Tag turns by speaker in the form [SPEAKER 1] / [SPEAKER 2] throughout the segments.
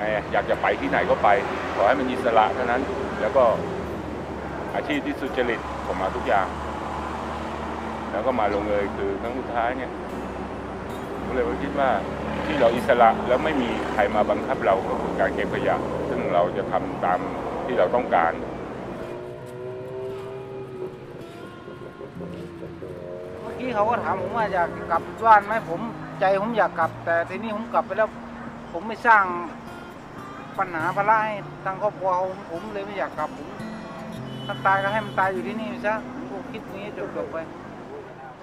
[SPEAKER 1] ไงอยากจะไปที่ไหนก็ไป ขอให้มันอิสระเท่านั้น แล้วก็อาชีพที่สุจริตผมมาทุกอย่าง แล้วก็มาลงเอยคือครั้งสุดท้ายเนี่ยก็เลยคิดว่าที่เราอิสระแล้วไม่มีใครมาบังคับเราก็คือการเก็บขยะซึ่งเราจะทำตามที่เราต้องการ
[SPEAKER 2] เมื่อกี้เขาก็ถามผมว่าอยากกลับบ้านไหมผมใจผมอยากกลับ แต่ทีนี้ผมกลับไปแล้ว ผมไม่สร้าง ปัญหาภาระให้ทางครอบครัวผมผมเลยไม่อยากกลับผมถ้าตายก็ให้มันตายอยู่ที่นี่ซะผมก็คิดนี้จบๆไป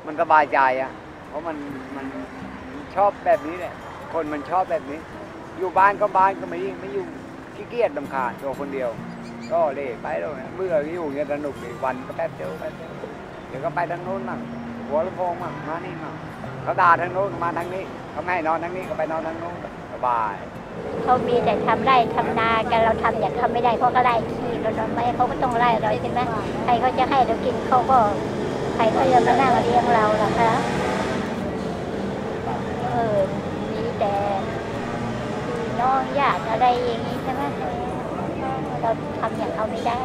[SPEAKER 3] มันสบายใจอะ เพราะมันมันชอบแบบนี้แหละ คนมันชอบแบบนี้ อยู่บ้านก็บ้านก็ไม่ยิ่งไม่อยู่ขี้เกียจลำคาญตัวคนเดียว ก็เล่ไปแล้วนะเบื่ออยู่อย่เงี้ยสนุกดีวันก็แป๊บเดียวแป๊บเดียวเดี๋ยวก็ไปทางโน้นมั่งหัวลำโพงมั่งมานี่มั่งเขาด่าทางโน้นมาทางนี้เขาไม่ให้นอนทางนี้ก็ไปนอนทางโน้นสบาย
[SPEAKER 4] เขามีแต่ทำไร่ทำนากันเราทำอย่างทำไม่ได้เพราะก็ไล่ที่เราทำไม่เขาก็ต้องไล่เราใช่ไหมใครเขาจะให้เรากินเขาก็ใครเขาจะมานั่งเลี้ยงเราล่ะคะเออมีแต่น้องญาติอะไรอย่างนี้ใช่ไหมเราทำอย่างเขาไม่ได้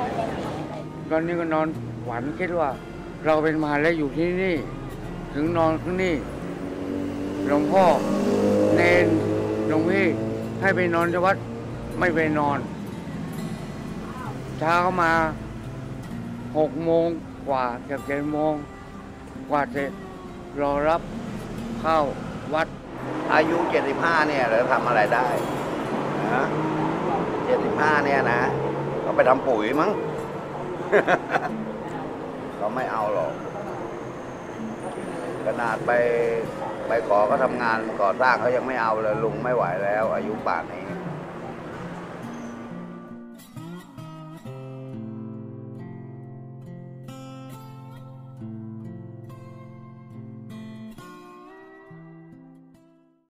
[SPEAKER 5] ตอนนี้ก็นอนฝันคิดว่า เราเป็นมหาแล้วอยู่ที่นี่ ถึงนอนที่นี่หลวงพ่อเนนหลวงพี่ ให้ไปนอนที่วัดไม่ไปนอนเช้ามาหกโมงกว่าเกือบเจ็ดโมงกว่าเสร็จรอรับเข้าวัด
[SPEAKER 6] อายุ 75 เนี่ยเราทำอะไรได้นะ75 เนี่ยนะก็ไปทำปุ๋ยมั้ง เขาไม่เอาหรอกขนาดไป ไปขอเขาทำงานก่อสร้างเขายังไม่เอาเลยลุงไม่ไหวแล้ว อายุป่านนี้